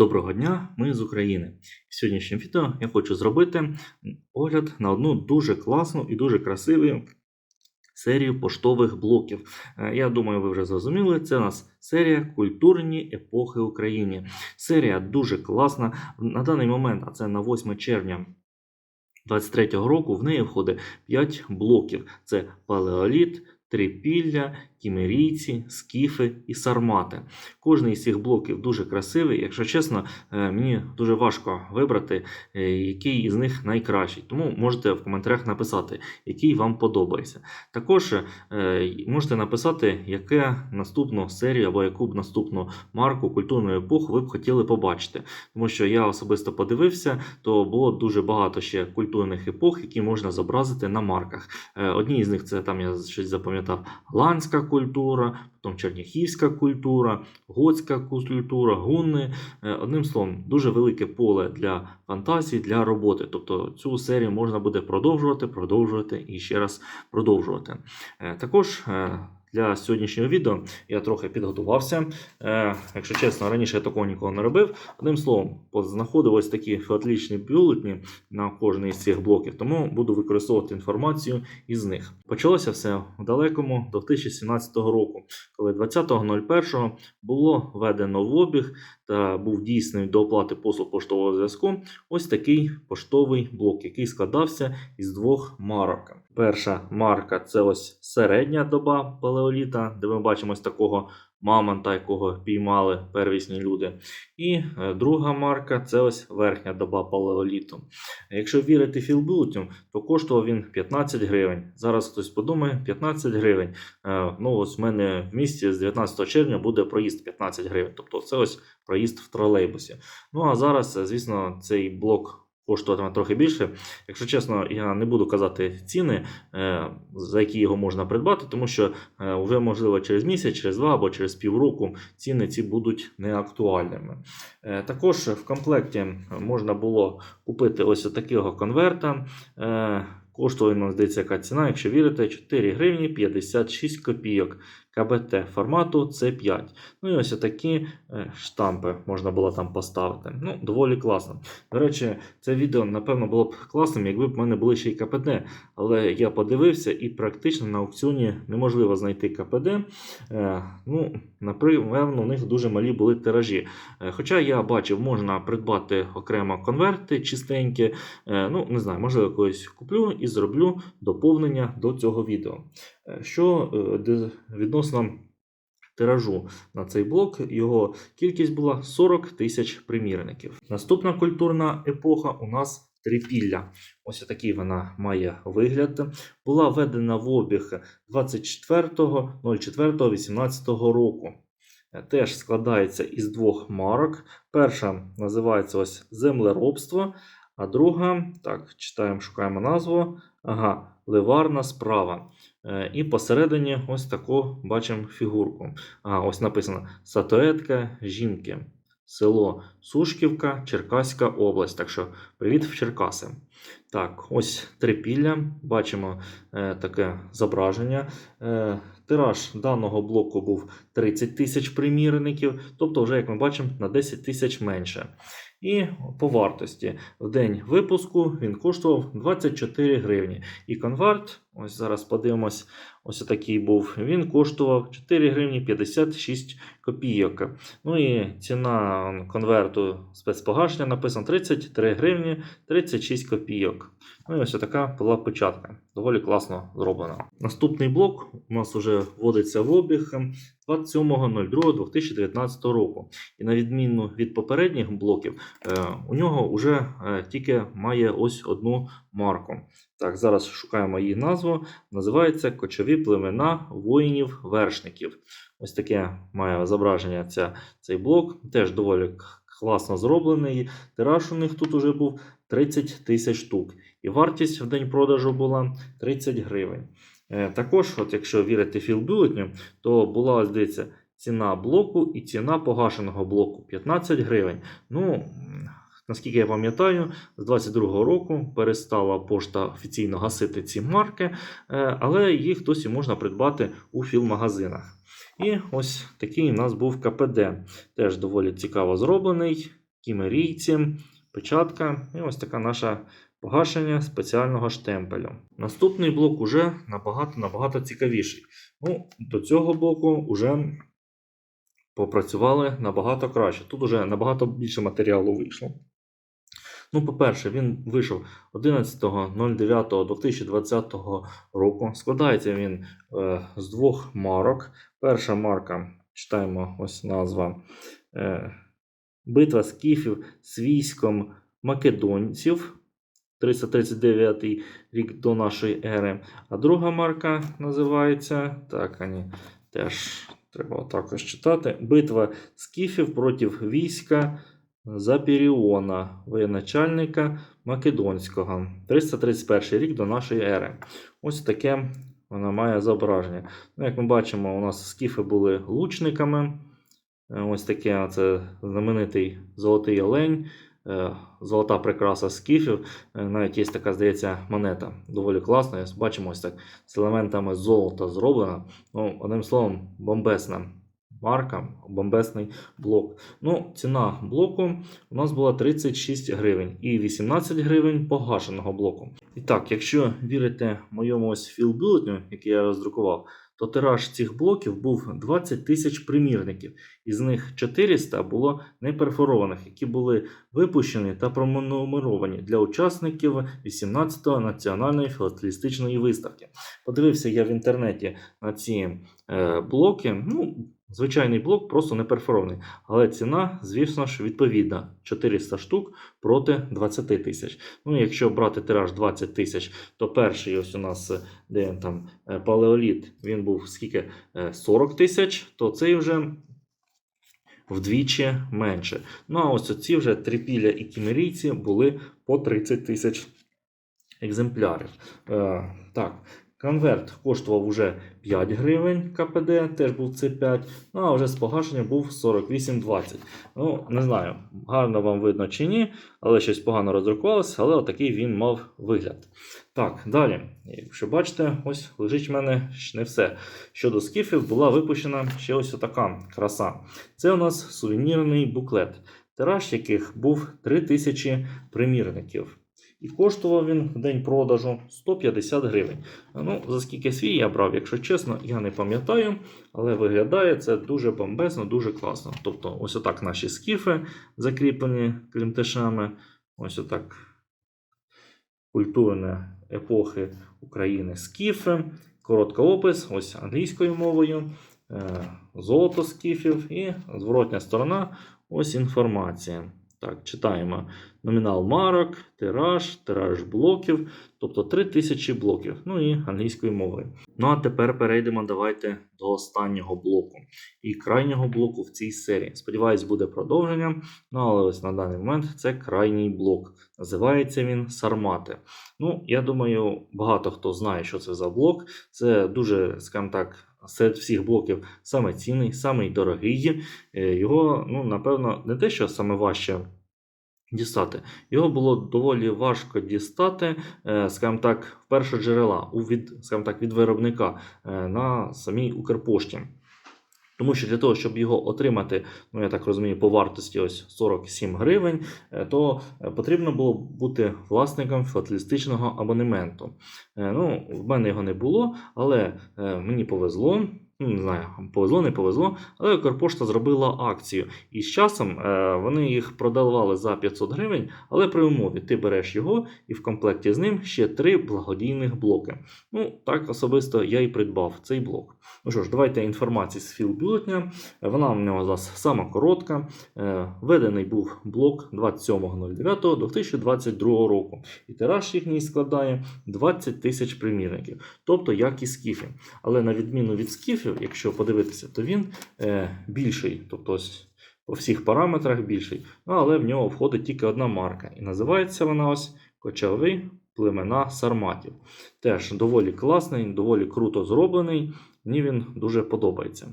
Доброго дня, ми з України. В сьогоднішньому відео я хочу зробити огляд на одну дуже класну і дуже красиву серію поштових блоків. Е, Я думаю, ви вже зрозуміли, це у нас серія Культурні епохи Україні. Серія дуже класна. На даний момент, а це на 8 червня 23-го року, в неї входить 5 блоків: це палеоліт. Трипілля, кімерійці, скіфи і сармати. Кожний із цих блоків дуже красивий. Якщо чесно, е, мені дуже важко вибрати, е, який із них найкращий. Тому можете в коментарях написати, який вам подобається. Також е, можете написати, яке наступну серію або яку б наступну марку культурної епохи ви б хотіли побачити. Тому що я особисто подивився, то було дуже багато ще культурних епох, які можна зобразити на марках. Одні з них це там я щось запам'ятав голландська культура, потім черніхівська культура, готська культура, гунни. Е, Одним словом, дуже велике поле для фантазії, для роботи. Тобто цю серію можна буде продовжувати, продовжувати і ще раз продовжувати. Е, Також е, для сьогоднішнього відео я трохи підготувався. Е, якщо чесно, раніше я такого ніколи не робив. Одним словом, знаходив ось такі фіатлічні бюлетні на кожний з цих блоків, тому буду використовувати інформацію із них. Почалося все в далекому 2017 року, коли 20.01 було введено в обіг та був дійсний до оплати послуг поштового зв'язку ось такий поштовий блок, який складався із двох марок. Перша марка це ось середня доба палеоліта, де ми бачимо ось такого мамонта, якого піймали первісні люди. І е, друга марка це ось верхня доба палеоліту. Якщо вірити філбулетню, то коштував він 15 гривень. Зараз хтось подумає, 15 гривень. Е, Ну, ось в мене в місті з 19 червня буде проїзд 15 гривень. Тобто це ось проїзд в тролейбусі. Ну а зараз, звісно, цей блок коштуватиме трохи більше. Якщо чесно, я не буду казати ціни, е, за які його можна придбати, тому що е, вже можливо через місяць, через два або через півроку ціни ці будуть неактуальними. Е, Також в комплекті можна було купити ось такого конверта. Коштує, ну, здається, яка ціна, якщо вірите, 4 гривні 56 копійок КБТ формату C5. Ну і ось такі штампи можна було там поставити. Ну, доволі класно. До речі, це відео, напевно, було б класним, якби в мене були ще й КПД. Але я подивився і практично на аукціоні неможливо знайти КПД. Е, ну, Напевно, у них дуже малі були тиражі. Е, Хоча я бачив, можна придбати окремо конверти чистенькі. Е, Ну, не знаю, можливо, колись куплю і зроблю доповнення до цього відео. Що е, відносно тиражу на цей блок, його кількість була 40 тисяч примірників. Наступна культурна епоха у нас трипілля. Ось такий вона має вигляд. Була введена в обіг 24.04.18 року. Теж складається із двох марок. Перша називається ось землеробство, а друга, так, читаємо, шукаємо назву. Ага, ливарна справа. Е, І посередині ось таку бачимо фігурку. Ага, ось написано Сатуетка жінки. Село Сушківка, Черкаська область. Так що привіт в Черкаси. Так, ось трипілля. Бачимо е, таке зображення. Е, тираж даного блоку був 30 тисяч примірників, тобто, вже, як ми бачимо, на 10 тисяч менше. І по вартості в день випуску він коштував 24 гривні. І конверт, ось зараз подивимось, ось такий був. Він коштував 4 гривні 56 копійок. Ну і ціна конверту спецпогашення написано 33 гривні 36 копійок. Ну і ось така була печатка. Доволі класно зроблена. Наступний блок у нас вже вводиться в обіг 27.02.2019 року. І на відміну від попередніх блоків, е, у нього вже е, тільки має ось одну марку. Так, зараз шукаємо її назву. Називається Кочові племена воїнів-вершників. Ось таке має зображення ця, цей блок. Теж доволі класно зроблений. Тираж у них тут уже був 30 тисяч штук. І вартість в день продажу була 30 гривень. Е, Також, от якщо вірити філбюлетню, то була, здається, ціна блоку і ціна погашеного блоку 15 гривень. Ну, наскільки я пам'ятаю, з 22-го року перестала пошта офіційно гасити ці марки, е, але їх досі можна придбати у філмагазинах. І ось такий у нас був КПД. Теж доволі цікаво зроблений. кімерійці, печатка і ось така наша погашення спеціального штемпелю. Наступний блок уже набагато набагато цікавіший. Ну, до цього блоку вже попрацювали набагато краще. Тут уже набагато більше матеріалу вийшло. Ну, по-перше, він вийшов 11.09.2020 року. Складається він е, з двох марок. Перша марка, читаємо ось назва. Е, Битва скіфів з військом македонців. 339 рік до нашої ери. А друга марка називається. Так, ані, теж треба також читати. Битва скіфів проти війська Запіріона, воєначальника Македонського. 331 рік до нашої ери. Ось таке вона має зображення. Ну, як ми бачимо, у нас скіфи були лучниками. Ось таке це знаменитий золотий олень, е, золота прикраса скіфів. Е, Навіть є така, здається, монета. Доволі класна. Бачимо ось так з елементами золота зроблена. Ну, одним словом, бомбесна марка, бомбесний блок. Ну, ціна блоку у нас була 36 гривень і 18 гривень погашеного блоку. І так, якщо вірите моєму ось філбюлетню, який я роздрукував, то тираж цих блоків був 20 тисяч примірників. Із них 400 було неперфорованих, які були випущені та пронумеровані для учасників 18-го національної філателістичної виставки. Подивився я в інтернеті на ці е, блоки. Ну, звичайний блок просто не перфорований. Але ціна, звісно ж, відповідна: 400 штук проти 20 тисяч. Ну, якщо брати тираж 20 тисяч, то перший ось у нас, е, де там е, палеоліт, він був скільки Е, 40 тисяч, то цей вже вдвічі менше. Ну а ось оці вже трипілля і кімерійці були по 30 тисяч екземплярів. Е, так, конверт коштував уже 5 гривень КПД, теж був C5, ну а вже з погашення був 48,20. Ну, не знаю, гарно вам видно чи ні, але щось погано роздрукувалося, але отакий він мав вигляд. Так, далі. Якщо бачите, ось лежить в мене не все. Щодо скіфів, була випущена ще ось така краса. Це у нас сувенірний буклет, тираж яких був 3000 примірників. І коштував він в день продажу 150 гривень. Ну, за скільки свій я брав, якщо чесно, я не пам'ятаю, але виглядає це дуже бомбезно, дуже класно. Тобто, ось отак наші скіфи закріплені клімтишами. Ось отак культурні епохи України скіфи. Короткий опис, ось англійською мовою, е, золото скіфів і зворотня сторона ось інформація. Так, читаємо номінал марок, тираж, тираж блоків, тобто 3000 блоків, ну і англійською мовою. Ну а тепер перейдемо давайте до останнього блоку і крайнього блоку в цій серії. Сподіваюсь, буде продовження. Ну але ось на даний момент це крайній блок. Називається він Сармати. Ну, я думаю, багато хто знає, що це за блок. Це дуже, скажімо так, серед всіх блоків саме цінний, самий дорогий. Е, Його, ну, напевно, не те, що саме важче дістати. Його було доволі важко дістати, е, скажімо так, в першоджерела, джерела від, скажімо так, від виробника е, на самій Укрпошті. Тому що для того, щоб його отримати, ну я так розумію, по вартості ось 47 гривень, е, то е, потрібно було бути власником філателістичного абонементу. Е, Ну, в мене його не було, але мені повезло. Ну, не знаю, повезло, не повезло, але Укрпошта зробила акцію. І з часом е, вони їх продавали за 500 гривень, але при умові ти береш його і в комплекті з ним ще три благодійних блоки. Ну, так особисто я і придбав цей блок. Ну що ж, давайте інформації з філбюлетня. Вона у нього зараз сама коротка. Е, Введений був блок 27.09.2022 року. І тираж їхній складає 20 тисяч примірників, тобто як і скіфи. Але на відміну від скіфів, якщо подивитися, то він е, більший. Тобто ось по всіх параметрах більший. Ну, але в нього входить тільки одна марка. І називається вона ось Кочовий племена Сарматів. Теж доволі класний, доволі круто зроблений. Мені він дуже подобається.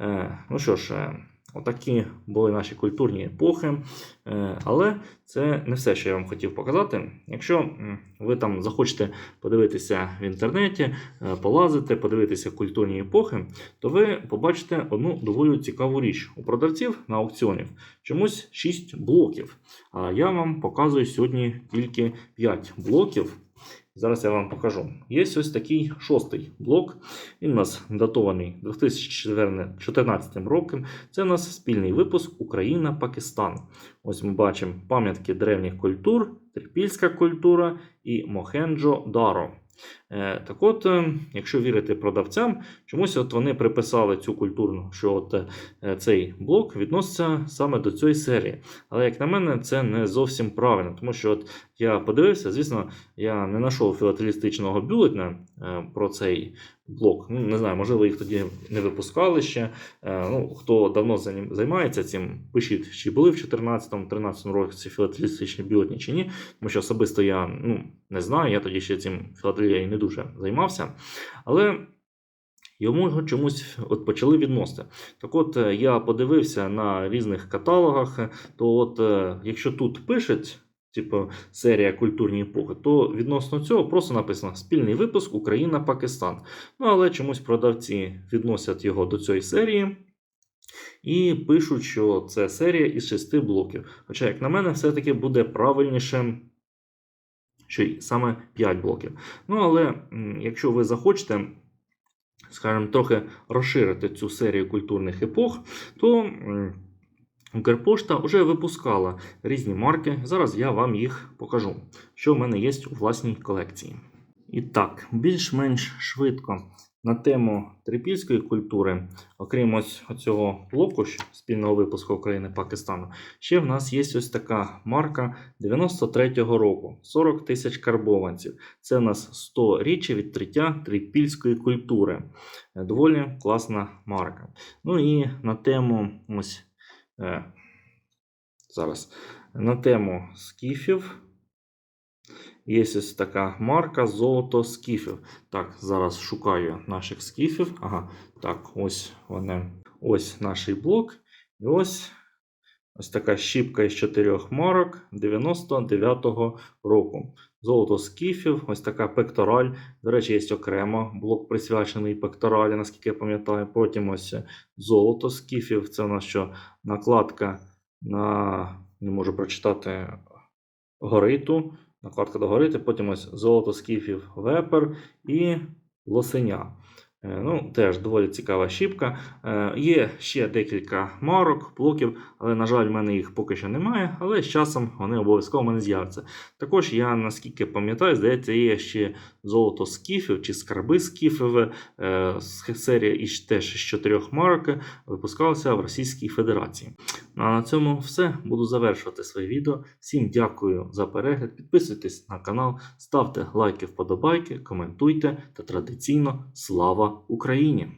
Е, ну що ж, е, Отакі були наші культурні епохи. Е, Але це не все, що я вам хотів показати. Якщо ви там захочете подивитися в інтернеті, е, полазити, подивитися культурні епохи, то ви побачите одну доволі цікаву річ. У продавців на аукціонів чомусь 6 блоків. А я вам показую сьогодні тільки 5 блоків. Зараз я вам покажу. Є ось такий шостий блок. Він у нас датований 2014 роком. Це у нас спільний випуск Україна-Пакистан. Ось ми бачимо пам'ятки древніх культур, трипільська культура і Мохенджо-Даро. Е, Так от, е, якщо вірити продавцям, чомусь от вони приписали цю культурну, що от е, цей блок відноситься саме до цієї серії. Але як на мене, це не зовсім правильно, тому що от я подивився, звісно, я не знайшов філателістичного бюлетня е, про цей блок. Ну, не знаю, можливо, їх тоді не випускали ще. Е, Ну, хто давно займається цим, пишіть, чи були в 2014-2013 році філателістичні бюлетні чи ні. Тому що особисто я ну, не знаю, я тоді ще цим філателією не дуже займався. Але йому чомусь от почали відносити. Так от е, я подивився на різних каталогах, то от якщо тут пишуть. Типу серія культурні епохи, то відносно цього просто написано спільний випуск Україна-Пакистан. Ну але чомусь продавці відносять його до цієї серії і пишуть, що це серія із шести блоків. Хоча, як на мене, все-таки буде правильніше, що саме 5 блоків. Ну але якщо ви захочете, скажімо, трохи розширити цю серію культурних епох, то. Укрпошта вже випускала різні марки. Зараз я вам їх покажу, що в мене є у власній колекції. І так, більш-менш швидко на тему трипільської культури, окрім ось цього блоку спільного випуску України Пакистану, ще в нас є ось така марка 93-го року 40 тисяч карбованців. Це у нас 100 річчя відкриття трипільської культури. Е, Доволі класна марка. Ну і на тему ось зараз на тему скіфів. Є така марка золото скіфів. Так, зараз шукаю наших скіфів. Ага, так, ось вони. Ось наш блок. І ось ось така щіпка із чотирьох марок 99-го року. Золото скіфів, ось така пектораль. До речі, є окремо блок присвячений пекторалі, наскільки я пам'ятаю. Потім ось золото скіфів. Це у нас що накладка на не можу прочитати гориту. Накладка до горити, потім ось золото скіфів вепер і лосеня. Е, Ну, теж доволі цікава щіпка. Е, Є ще декілька марок, блоків, але, на жаль, в мене їх поки що немає, але з часом вони обов'язково в мене з'являться. Також я, наскільки пам'ятаю, здається, є ще золото скіфів чи скарби скіфів. Е, Серія із теж з чотирьох марок випускалася в Російській Федерації. Ну, а на цьому все. Буду завершувати своє відео. Всім дякую за перегляд. Підписуйтесь на канал, ставте лайки, вподобайки, коментуйте та традиційно слава Україні!